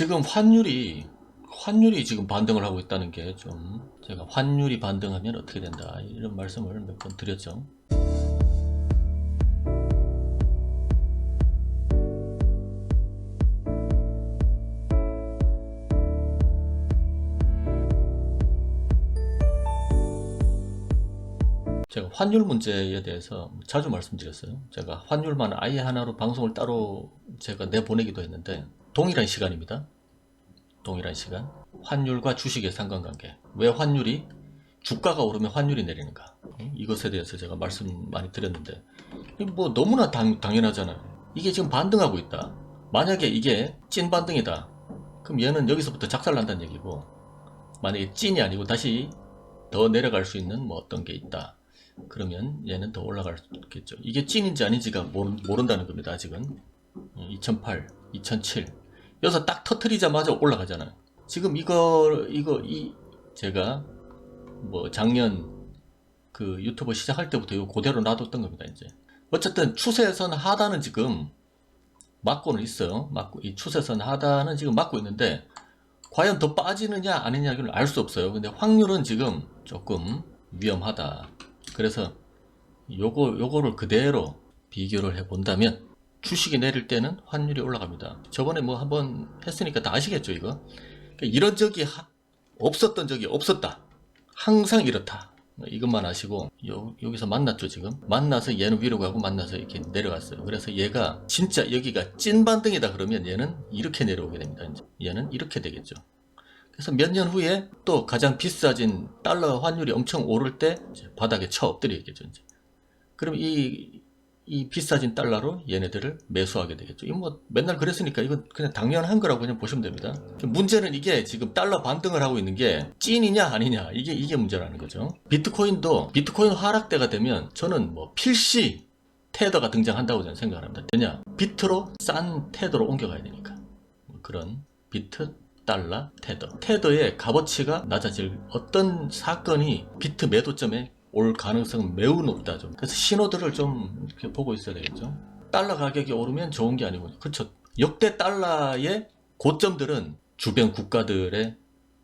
지금 환율이 환율이 지금 반등을 하고 있다는 게 좀 제가 환율이 반등하면 어떻게 된다 이런 말씀을 몇 번 드렸죠. 제가 환율 문제에 대해서 자주 말씀드렸어요. 제가 환율만 아예 하나로 방송을 따로 제가 내보내기도 했는데 동일한 시간입니다. 동일한 시간. 환율과 주식의 상관관계. 왜 환율이 주가가 오르면 환율이 내리는가? 어? 이것에 대해서 제가 말씀 많이 드렸는데 뭐 너무나 당, 당연하잖아요. 이게 지금 반등하고 있다. 만약에 이게 찐 반등이다. 그럼 얘는 여기서부터 작살난다는 얘기고 만약에 찐이 아니고 다시 더 내려갈 수 있는 뭐 어떤 게 있다. 그러면 얘는 더 올라갈 수 있겠죠. 이게 찐인지 아닌지가 모른, 모른다는 겁니다. 아직은 2008, 2007 여기서 딱 터트리자마자 올라가잖아요. 지금 이거 이거 이 제가 뭐 작년 그 유튜브 시작할 때부터 이거 그대로 놔뒀던 겁니다. 이제 어쨌든 추세선 하단은 지금 막고는 있어요. 막고 이 추세선 하단은 지금 막고 있는데 과연 더 빠지느냐 아니냐를 알 수 없어요. 근데 확률은 지금 조금 위험하다. 그래서 요거 요거를 그대로 비교를 해 본다면 주식이 내릴 때는 환율이 올라갑니다. 저번에 뭐 한번 했으니까 다 아시겠죠, 이거? 그러니까 이런 적이 하- 없었던 적이 없었다. 항상 이렇다. 뭐 이것만 아시고 요, 여기서 만났죠 지금 만나서 얘는 위로 가고 만나서 이렇게 내려갔어요 그래서 얘가 진짜 여기가 찐 반등이다 그러면 얘는 이렇게 내려오게 됩니다 이제 얘는 이렇게 되겠죠 그래서 몇 년 후에 또 가장 비싸진 달러 환율이 엄청 오를 때 바닥에 쳐 엎드리겠죠. 이제. 그럼 이, 이 비싸진 달러로 얘네들을 매수하게 되겠죠. 이거 뭐 맨날 그랬으니까 이건 그냥 당연한 거라고 그냥 보시면 됩니다. 문제는 이게 지금 달러 반등을 하고 있는 게 찐이냐 아니냐 이게 이게 문제라는 거죠. 비트코인도 비트코인 하락대가 되면 저는 뭐 필시 테더가 등장한다고 저는 생각합니다. 왜냐 비트로 싼 테더로 옮겨가야 되니까 뭐 그런 비트 달러 테더. 테더의 값어치가 낮아질 어떤 사건이 비트 매도점에 올 가능성은 매우 높다 좀. 그래서 신호들을 좀 이렇게 보고 있어야 되겠죠. 달러 가격이 오르면 좋은 게 아니고, 그렇죠. 역대 달러의 고점들은 주변 국가들의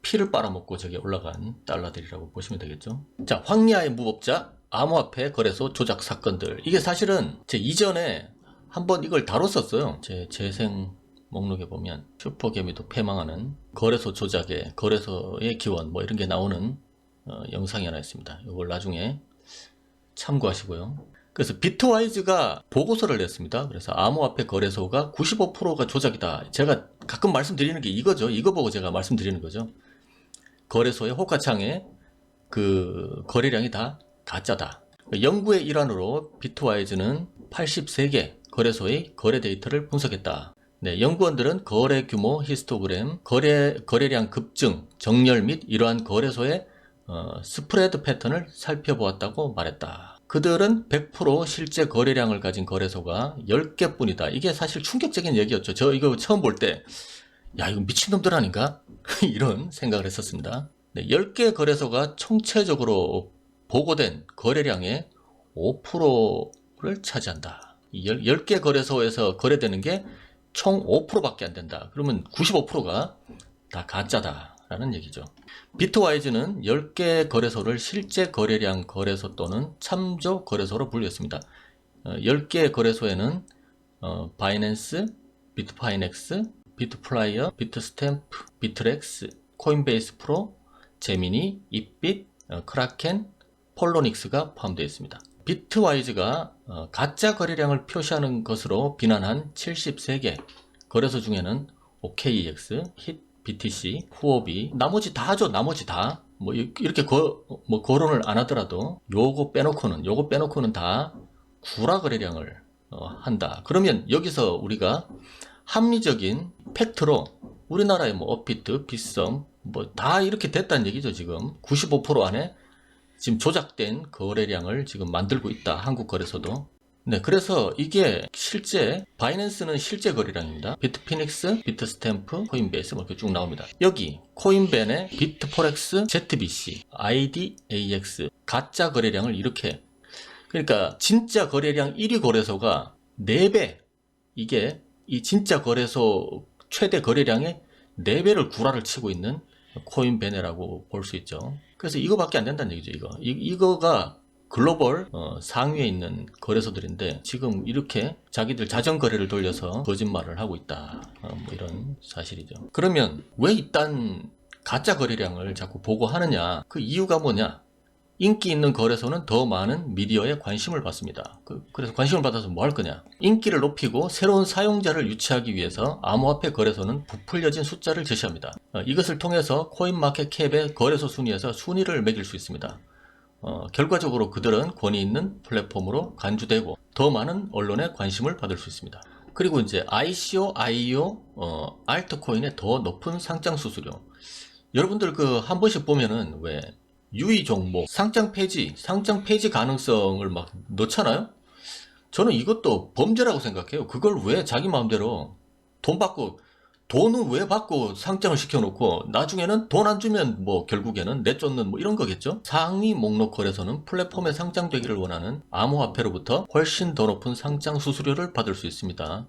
피를 빨아먹고 저게 올라간 달러들이라고 보시면 되겠죠. 자, 황리아의 무법자, 암호화폐 거래소 조작 사건들. 이게 사실은 제 이전에 한번 이걸 다뤘었어요. 제 재생 목록에 보면 슈퍼개미도 패망하는 거래소 조작의 거래소의 기원 뭐 이런 게 나오는 어, 영상이 하나 있습니다. 이걸 나중에 참고하시고요. 그래서 비트와이즈가 보고서를 냈습니다. 그래서 암호화폐 거래소가 95%가 조작이다. 제가 가끔 말씀드리는 게 이거죠. 이거 보고 제가 말씀드리는 거죠. 거래소의 호가창에 그 거래량이 다 가짜다. 연구의 일환으로 비트와이즈는 83개 거래소의 거래 데이터를 분석했다. 네, 연구원들은 거래 규모 히스토그램, 거래, 거래량 급증, 정렬 및 이러한 거래소의 어, 스프레드 패턴을 살펴보았다고 말했다. 그들은 100% 실제 거래량을 가진 거래소가 10개 뿐이다. 이게 사실 충격적인 얘기였죠. 저 이거 처음 볼 때, 야, 이거 미친놈들 아닌가? 이런 생각을 했었습니다. 네, 10개 거래소가 총체적으로 보고된 거래량의 5%를 차지한다. 이 10, 개 거래소에서 거래되는 게 총 5%밖에 안 된다. 그러면 95%가 다 가짜다 라는 얘기죠. 비트와이즈는 10개 거래소를 실제 거래량 거래소 또는 참조 거래소로 분류했습니다. 어, 10개 거래소에는 어, 바이낸스, 비트파이넥스, 비트플라이어, 비트스탬프, 비트렉스, 코인베이스 프로, 제미니, 입빗, 어, 크라켄, 폴로닉스가 포함되어 있습니다. 비트와이즈가 어, 가짜 거래량을 표시하는 것으로 비난한 73개 거래소 중에는 OKEX, 힛, BTC, 후오비 나머지 다 하죠. 나머지 다. 뭐 이- 이렇게 거, 뭐 거론을 안 하더라도 요거 빼놓고는 요거 빼놓고는 다 구라 거래량을 어, 한다. 그러면 여기서 우리가 합리적인 팩트로 우리나라의 뭐 업비트, 빗썸 뭐 다 이렇게 됐다는 얘기죠. 지금 95% 안에 지금 조작된 거래량을 지금 만들고 있다. 한국 거래소도. 네, 그래서 이게 실제 바이낸스는 실제 거래량입니다. 비트피닉스, 비트스탬프, 코인베이스 뭐 이렇게 쭉 나옵니다. 여기 코인벤의 비트포렉스, ZBC, IDAX 가짜 거래량을 이렇게 그러니까 진짜 거래량 1위 거래소가 4배 이게 이 진짜 거래소 최대 거래량의 4배를 구라를 치고 있는 코인 베네라고 볼 수 있죠. 그래서 이거밖에 안 된다는 얘기죠. 이거 이, 이거가 글로벌 어, 상위에 있는 거래소들인데 지금 이렇게 자기들 자전 거래를 돌려서 거짓말을 하고 있다. 어, 뭐 이런 사실이죠. 그러면 왜 이딴 가짜 거래량을 자꾸 보고하느냐? 그 이유가 뭐냐? 인기 있는 거래소는 더 많은 미디어에 관심을 받습니다. 그, 래서 관심을 받아서 뭐 할 거냐? 인기를 높이고 새로운 사용자를 유치하기 위해서 암호화폐 거래소는 부풀려진 숫자를 제시합니다. 어, 이것을 통해서 코인마켓캡의 거래소 순위에서 순위를 매길 수 있습니다. 어, 결과적으로 그들은 권위 있는 플랫폼으로 간주되고 더 많은 언론의 관심을 받을 수 있습니다. 그리고 이제 ICO, IEO, 어, 알트코인의 더 높은 상장 수수료. 여러분들 그 한 번씩 보면은 왜 유의 종목, 상장 폐지, 상장 폐지 가능성을 막 넣잖아요? 저는 이것도 범죄라고 생각해요. 그걸 왜 자기 마음대로 돈 받고, 돈은 왜 받고 상장을 시켜놓고, 나중에는 돈 안 주면 뭐 결국에는 내쫓는 뭐 이런 거겠죠? 상위 목록 거래소는 플랫폼에 상장되기를 원하는 암호화폐로부터 훨씬 더 높은 상장 수수료를 받을 수 있습니다.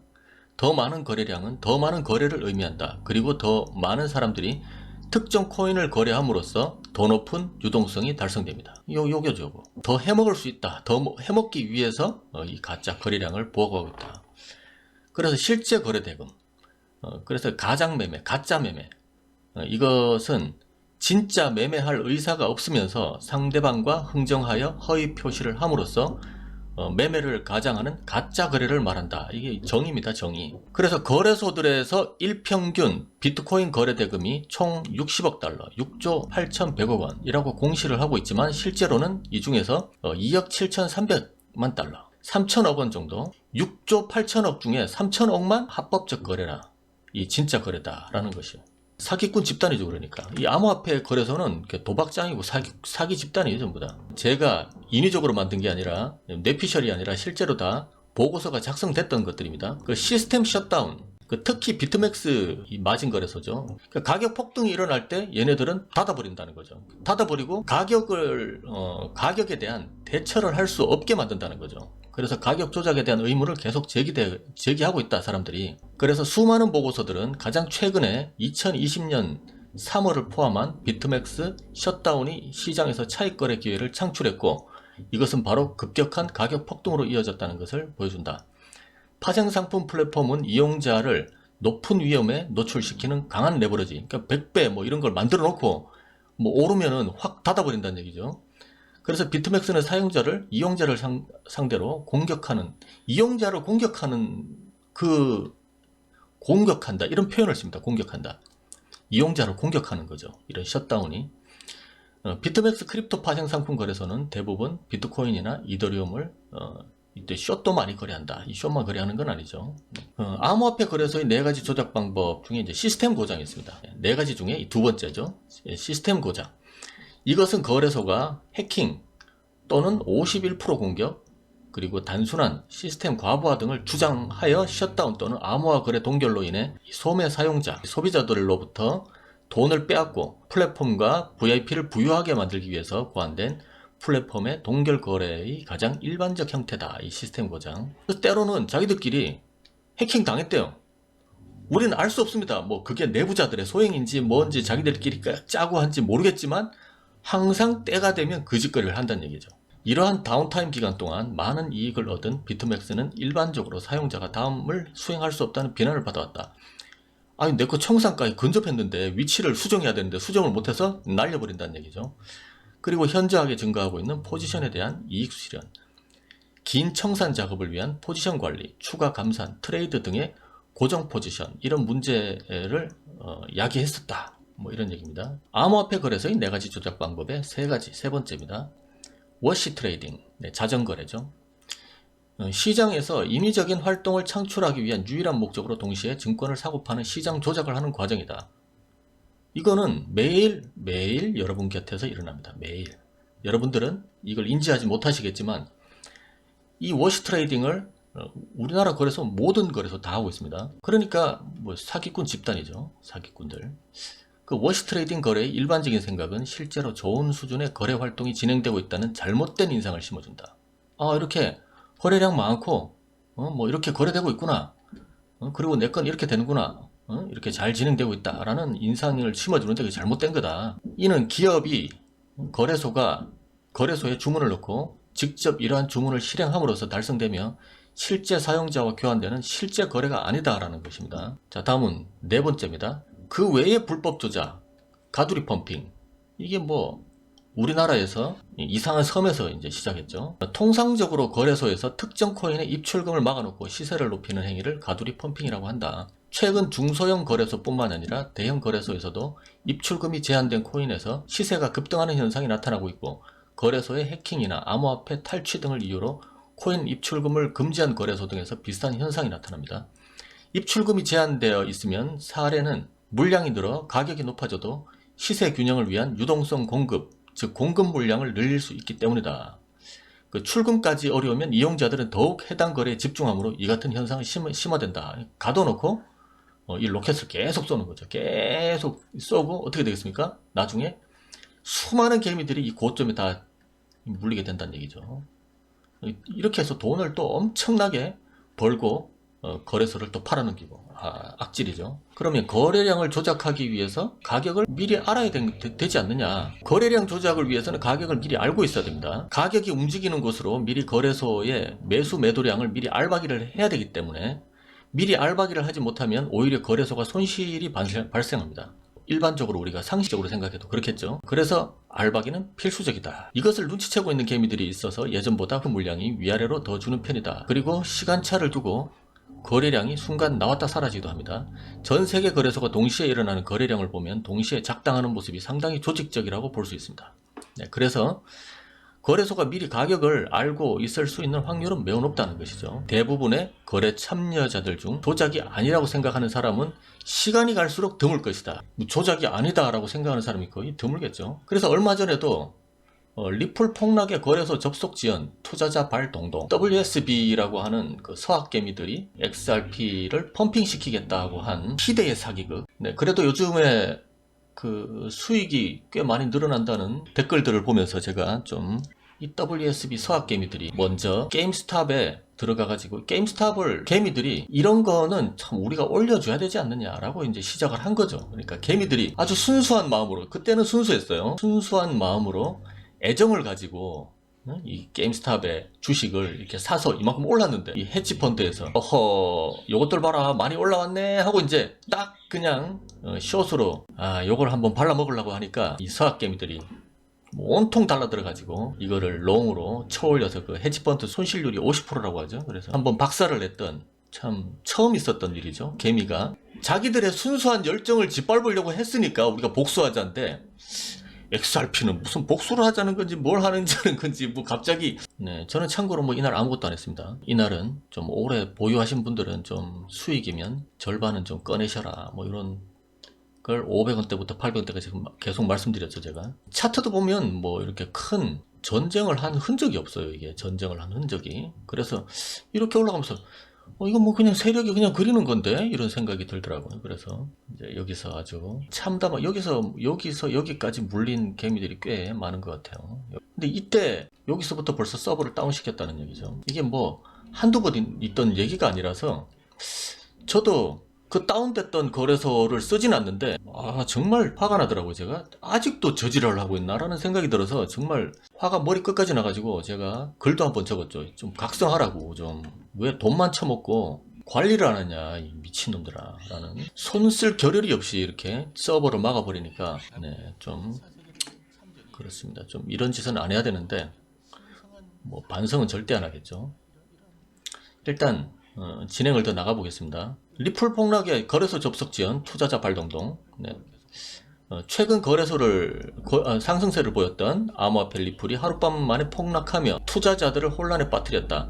더 많은 거래량은 더 많은 거래를 의미한다. 그리고 더 많은 사람들이 특정 코인을 거래함으로써 더 높은 유동성이 달성됩니다. 요, 요거죠, 요거. 더 해먹을 수 있다. 더 뭐- 해먹기 위해서 어, 이 가짜 거래량을 보고하고 있다. 그래서 실제 거래 대금, 어, 그래서 가장 매매, 가짜 매매, 어, 이것은 진짜 매매할 의사가 없으면서 상대방과 흥정하여 허위 표시를 함으로써 어, 매매를 가장하는 가짜 거래를 말한다. 이게 정의입니다, 정의. 그래서 거래소들에서 일평균 비트코인 거래 대금이 총 60억 달러, 6조 8,100억 원이라고 공시를 하고 있지만 실제로는 이 중에서 어, 2억 7,300만 달러, 3천억 원 정도, 6조 8천억 중에 3천억만 합법적 거래라. 이 진짜 거래다라는 것이요. 사기꾼 집단이죠, 그러니까. 이 암호화폐 거래소는 도박장이고 사기, 사기 집단이에요, 전부 다. 제가 인위적으로 만든 게 아니라, 뇌피셜이 아니라 실제로 다 보고서가 작성됐던 것들입니다. 그 시스템 셧다운, 그 특히 비트맥스 이 마진 거래소죠. 그 가격 폭등이 일어날 때 얘네들은 닫아버린다는 거죠. 닫아버리고 가격을, 어, 가격에 대한 대처를 할 수 없게 만든다는 거죠. 그래서 가격 조작에 대한 의무를 계속 제기돼, 제기하고 있다, 사람들이. 그래서 수많은 보고서들은 가장 최근에 2020년 3월을 포함한 비트맥스 셧다운이 시장에서 차익 거래 기회를 창출했고, 이것은 바로 급격한 가격 폭등으로 이어졌다는 것을 보여준다. 파생 상품 플랫폼은 이용자를 높은 위험에 노출시키는 강한 레버리지, 그러니까 100배 뭐 이런 걸 만들어 놓고, 뭐 오르면은 확 닫아버린다는 얘기죠. 그래서 비트맥스는 사용자를 이용자를 상, 상대로 공격하는 이용자를 공격하는 그 공격한다 이런 표현을 씁니다. 공격한다. 이용자를 공격하는 거죠. 이런 셧다운이. 어, 비트맥스 크립토 파생 상품 거래소는 대부분 비트코인이나 이더리움을 어, 이때 숏도 많이 거래한다. 이 숏만 거래하는 건 아니죠. 어, 암호화폐 거래소의 네 가지 조작 방법 중에 이제 시스템 고장이 있습니다. 네 가지 중에 이두 번째죠. 예, 시스템 고장. 이것은 거래소가 해킹 또는 51% 공격 그리고 단순한 시스템 과부하 등을 주장하여 셧다운 또는 암호화 거래 동결로 인해 소매 사용자, 소비자들로부터 돈을 빼앗고 플랫폼과 VIP를 부유하게 만들기 위해서 고안된 플랫폼의 동결 거래의 가장 일반적 형태다. 이 시스템 고장. 때로는 자기들끼리 해킹 당했대요. 우리는 알 수 없습니다. 뭐 그게 내부자들의 소행인지 뭔지 자기들끼리 짜고 한지 모르겠지만 항상 때가 되면 그 짓거리를 한다는 얘기죠. 이러한 다운타임 기간 동안 많은 이익을 얻은 비트맥스는 일반적으로 사용자가 다음을 수행할 수 없다는 비난을 받아왔다. 아니 내 거 청산가에 근접했는데 위치를 수정해야 되는데 수정을 못해서 날려버린다는 얘기죠. 그리고 현저하게 증가하고 있는 포지션에 대한 이익 수실현, 긴 청산 작업을 위한 포지션 관리, 추가 감산, 트레이드 등의 고정 포지션 이런 문제를 어, 야기했었다. 뭐 이런 얘기입니다. 암호화폐 거래소의 네 가지 조작 방법의 세 가지 세 번째입니다. 워시 트레이딩, 네, 자전거래죠. 어, 시장에서 임의적인 활동을 창출하기 위한 유일한 목적으로 동시에 증권을 사고 파는 시장 조작을 하는 과정이다. 이거는 매일 매일 여러분 곁에서 일어납니다. 매일. 여러분들은 이걸 인지하지 못하시겠지만 이 워시 트레이딩을 어, 우리나라 거래소 모든 거래소 다 하고 있습니다. 그러니까 뭐 사기꾼 집단이죠. 사기꾼들. 그 워시 트레이딩 거래의 일반적인 생각은 실제로 좋은 수준의 거래 활동이 진행되고 있다는 잘못된 인상을 심어준다. 아 이렇게 거래량 많고 어, 뭐 이렇게 거래되고 있구나. 어, 그리고 내 건 이렇게 되는구나. 어? 이렇게 잘 진행되고 있다라는 인상을 심어주는데 그게 잘못된 거다. 이는 기업이 거래소가 거래소에 주문을 넣고 직접 이러한 주문을 실행함으로써 달성되며 실제 사용자와 교환되는 실제 거래가 아니다라는 것입니다. 자, 다음은 네 번째입니다. 그 외에 불법 조작, 가두리 펌핑. 이게 뭐 우리나라에서 이상한 섬에서 이제 시작했죠. 통상적으로 거래소에서 특정 코인의 입출금을 막아놓고 시세를 높이는 행위를 가두리 펌핑이라고 한다. 최근 중소형 거래소뿐만 아니라 대형 거래소에서도 입출금이 제한된 코인에서 시세가 급등하는 현상이 나타나고 있고 거래소의 해킹이나 암호화폐 탈취 등을 이유로 코인 입출금을 금지한 거래소 등에서 비슷한 현상이 나타납니다. 입출금이 제한되어 있으면 사례는 물량이 늘어 가격이 높아져도 시세 균형을 위한 유동성 공급, 즉 공급 물량을 늘릴 수 있기 때문이다. 그 출금까지 어려우면 이용자들은 더욱 해당 거래에 집중함으로 이 같은 현상이 심, 심화된다. 가둬놓고 어, 이 로켓을 계속 쏘는 거죠. 계속 쏘고 어떻게 되겠습니까? 나중에 수많은 개미들이 이 고점에 다 물리게 된다는 얘기죠. 이렇게 해서 돈을 또 엄청나게 벌고 어, 거래소를 또 팔아넘기고 아, 악질이죠. 그러면 거래량을 조작하기 위해서 가격을 미리 알아야 되, 지 않느냐? 거래량 조작을 위해서는 가격을 미리 알고 있어야 됩니다. 가격이 움직이는 곳으로 미리 거래소의 매수 매도량을 미리 알바기를 해야 되기 때문에 미리 알바기를 하지 못하면 오히려 거래소가 손실이 발생, 발생합니다. 일반적으로 우리가 상식적으로 생각해도 그렇겠죠. 그래서 알바기는 필수적이다. 이것을 눈치채고 있는 개미들이 있어서 예전보다 그 물량이 위아래로 더 주는 편이다. 그리고 시간차를 두고 거래량이 순간 나왔다 사라지기도 합니다. 전 세계 거래소가 동시에 일어나는 거래량을 보면 동시에 작당하는 모습이 상당히 조직적이라고 볼 수 있습니다. 네, 그래서 거래소가 미리 가격을 알고 있을 수 있는 확률은 매우 높다는 것이죠. 대부분의 거래 참여자들 중 조작이 아니라고 생각하는 사람은 시간이 갈수록 드물 것이다. 조작이 아니다라고 생각하는 사람이 거의 드물겠죠. 그래서 얼마 전에도 어, 리플 폭락의 거래소 접속 지연, 투자자 발동동, WSB라고 하는 그 서학개미들이 XRP를 펌핑시키겠다고 한 희대의 사기극. 네, 그래도 요즘에 그 수익이 꽤 많이 늘어난다는 댓글들을 보면서 제가 좀 이 WSB 서학 개미들이 먼저 게임스탑에 들어가가지고 게임스탑을 개미들이 이런 거는 참 우리가 올려줘야 되지 않느냐라고 이제 시작을 한 거죠. 그러니까 개미들이 아주 순수한 마음으로 그때는 순수했어요. 순수한 마음으로 애정을 가지고 어? 이 게임스탑의 주식을 이렇게 사서 이만큼 올랐는데 이 헤지펀드에서 어허 요것들 봐라 많이 올라왔네 하고 이제 딱 그냥 어, 숏으로 아 요걸 한번 발라먹으려고 하니까 이 서학개미들이 온통 달라들어가지고 이거를 롱으로 쳐올려서 그 헤지펀드 손실률이 50%라고 하죠. 그래서 한번 박살을 냈던 참 처음 있었던 일이죠. 개미가 자기들의 순수한 열정을 짓밟으려고 했으니까 우리가 복수하자인데 XRP는 무슨 복수를 하자는 건지 뭘 하는지는 건지 뭐 갑자기 네 저는 참고로 뭐 이날 아무것도 안 했습니다. 이날은 좀 오래 보유하신 분들은 좀 수익이면 절반은 좀 꺼내셔라. 뭐 이런 걸 500원대부터 800원대까지 지금 계속 말씀드렸죠 제가 차트도 보면 뭐 이렇게 큰 전쟁을 한 흔적이 없어요 이게 전쟁을 한 흔적이 그래서 이렇게 올라가면서 어, 이건 뭐 그냥 세력이 그냥 그리는 건데 이런 생각이 들더라고요. 그래서 이제 여기서 아주 참담한 여기서 여기서 여기까지 물린 개미들이 꽤 많은 것 같아요. 근데 이때 여기서부터 벌써 서버를 다운시켰다는 얘기죠. 이게 뭐 한두 번 있던 얘기가 아니라서 저도 그 다운됐던 거래소를 쓰진 않는데 아 정말 화가 나더라고요 제가. 아직도 저지랄을 하고 있나라는 생각이 들어서 정말 화가 머리 끝까지 나가지고 제가 글도 한번 적었죠. 좀 각성하라고 좀. 왜 돈만 처먹고 관리를 안 하냐 이 미친놈들아. 라는. 손 쓸 겨를이 없이 이렇게 서버를 막아버리니까 네 좀 그렇습니다. 좀 이런 짓은 안 해야 되는데 뭐 반성은 절대 안 하겠죠. 일단 어, 진행을 더 나가보겠습니다 리플 폭락의 거래소 접속 지연, 투자자 발동동. 네. 어, 최근 거래소를 거, 어, 상승세를 보였던 암호화폐 리플이 하룻밤 만에 폭락하며 투자자들을 혼란에 빠뜨렸다.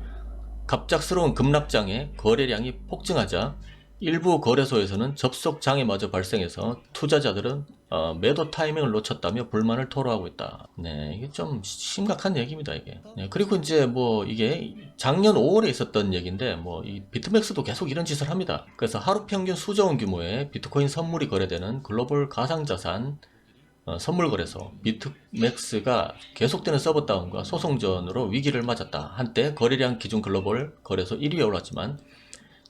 갑작스러운 급락장에 거래량이 폭증하자 일부 거래소에서는 접속 장애마저 발생해서 투자자들은 어, 매도 타이밍을 놓쳤다며 불만을 토로하고 있다. 네, 이게 좀 심각한 얘기입니다, 이게. 네, 그리고 이제 뭐 이게 작년 5월에 있었던 얘기인데 뭐 이 비트맥스도 계속 이런 짓을 합니다. 그래서 하루 평균 수조 원 규모의 비트코인 선물이 거래되는 글로벌 가상자산 어, 선물 거래소 비트맥스가 계속되는 서버 다운과 소송전으로 위기를 맞았다. 한때 거래량 기준 글로벌 거래소 1위에 올랐지만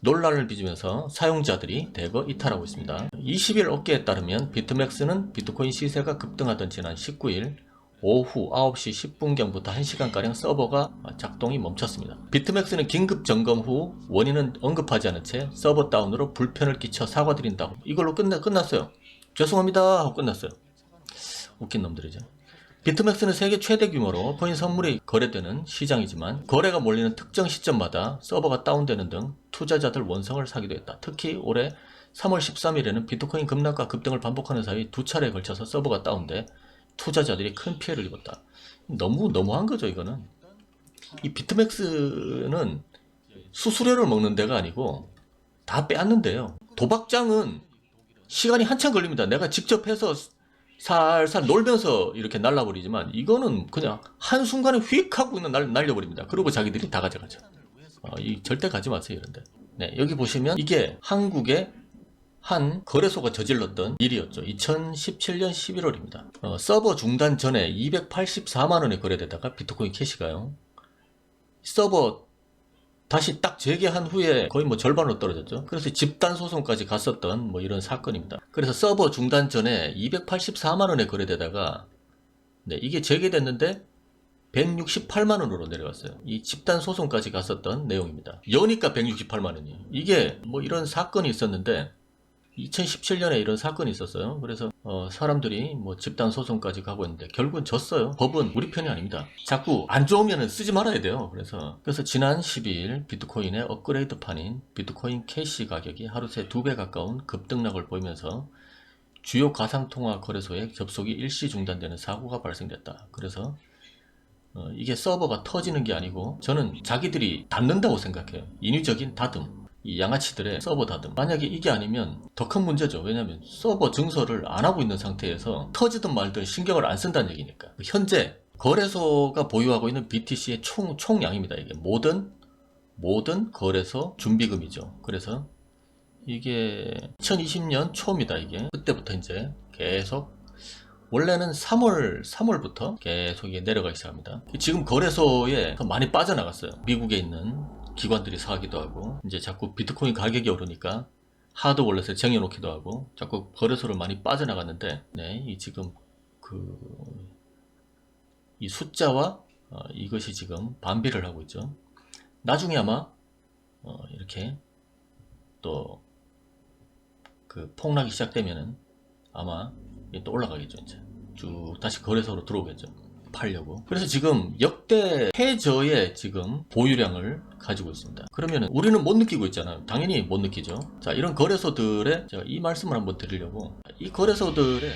논란을 빚으면서 사용자들이 대거 이탈하고 있습니다. 20일 업계에 따르면 비트맥스는 비트코인 시세가 급등하던 지난 19일 오후 9시 10분경부터 1시간가량 서버가 작동이 멈췄습니다. 비트맥스는 긴급 점검 후 원인은 언급하지 않은 채 서버 다운으로 불편을 끼쳐 사과드린다고 이걸로 끝나, 끝났어요. 죄송합니다 하고 끝났어요. 웃긴 놈들이죠. 비트맥스는 세계 최대 규모로 코인 선물이 거래되는 시장이지만 거래가 몰리는 특정 시점마다 서버가 다운되는 등 투자자들 원성을 사기도 했다. 특히 올해 3월 13일에는 비트코인 급락과 급등을 반복하는 사이 두 차례에 걸쳐서 서버가 다운돼 투자자들이 큰 피해를 입었다. 너무 너무한 거죠 이거는. 이 비트맥스는 수수료를 먹는 데가 아니고 다 빼앗는데요. 도박장은 시간이 한참 걸립니다. 내가 직접 해서 살살 놀면서 이렇게 날라버리지만 이거는 그냥 한순간에 휙 하고 그냥 날, 날려버립니다. 그리고 자기들이 다 가져가죠. 어, 이 절대 가지 마세요 이런데. 네, 여기 보시면 이게 한국의 한 거래소가 저질렀던 일이었죠. 2017년 11월입니다. 어, 서버 중단 전에 284만 원에 거래되다가 비트코인 캐시가요. 서버 다시 딱 재개한 후에 거의 뭐 절반으로 떨어졌죠. 그래서 집단 소송까지 갔었던 뭐 이런 사건입니다. 그래서 서버 중단 전에 284만 원에 거래되다가 네, 이게 재개됐는데 168만 원으로 내려갔어요. 이 집단 소송까지 갔었던 내용입니다. 여니까 168만 원이. 이게 뭐 이런 사건이 있었는데 2017년에 이런 사건이 있었어요. 그래서 어, 사람들이 뭐 집단 소송까지 가고 있는데 결국은 졌어요. 법은 우리 편이 아닙니다. 자꾸 안 좋으면 쓰지 말아야 돼요. 그래서 그래서 지난 12일 비트코인의 업그레이드 판인 비트코인 캐시 가격이 하루 새 두 배 가까운 급등락을 보이면서 주요 가상통화 거래소에 접속이 일시 중단되는 사고가 발생됐다. 그래서 어, 이게 서버가 터지는 게 아니고 저는 자기들이 닫는다고 생각해요. 인위적인 다듬. 이 양아치들의 서버 다듬. 만약에 이게 아니면 더 큰 문제죠. 왜냐하면 서버 증설을 안 하고 있는 상태에서 터지든 말든 신경을 안 쓴다는 얘기니까. 현재 거래소가 보유하고 있는 BTC의 총, 총량입니다. 이게 모든, 모든 거래소 준비금이죠. 그래서 이게 2020년 초입니다. 이게. 그때부터 이제 계속 원래는 3월, 3월부터 계속 이게 내려가기 시작합니다. 지금 거래소에 더 많이 빠져나갔어요. 미국에 있는 기관들이 사기도 하고, 이제 자꾸 비트코인 가격이 오르니까 하드 월렛에 쟁여놓기도 하고, 자꾸 거래소를 많이 빠져나갔는데, 네, 이 지금 그, 이 숫자와 어, 이것이 지금 반비를 하고 있죠. 나중에 아마, 어, 이렇게 또, 그 폭락이 시작되면은 아마 또 올라가겠죠 이제 쭉 다시 거래소로 들어오겠죠 팔려고. 그래서 지금 역대 최저의 지금 보유량을 가지고 있습니다. 그러면 우리는 못 느끼고 있잖아요. 당연히 못 느끼죠. 자 이런 거래소들의 제가 이 말씀을 한번 드리려고. 이 거래소들의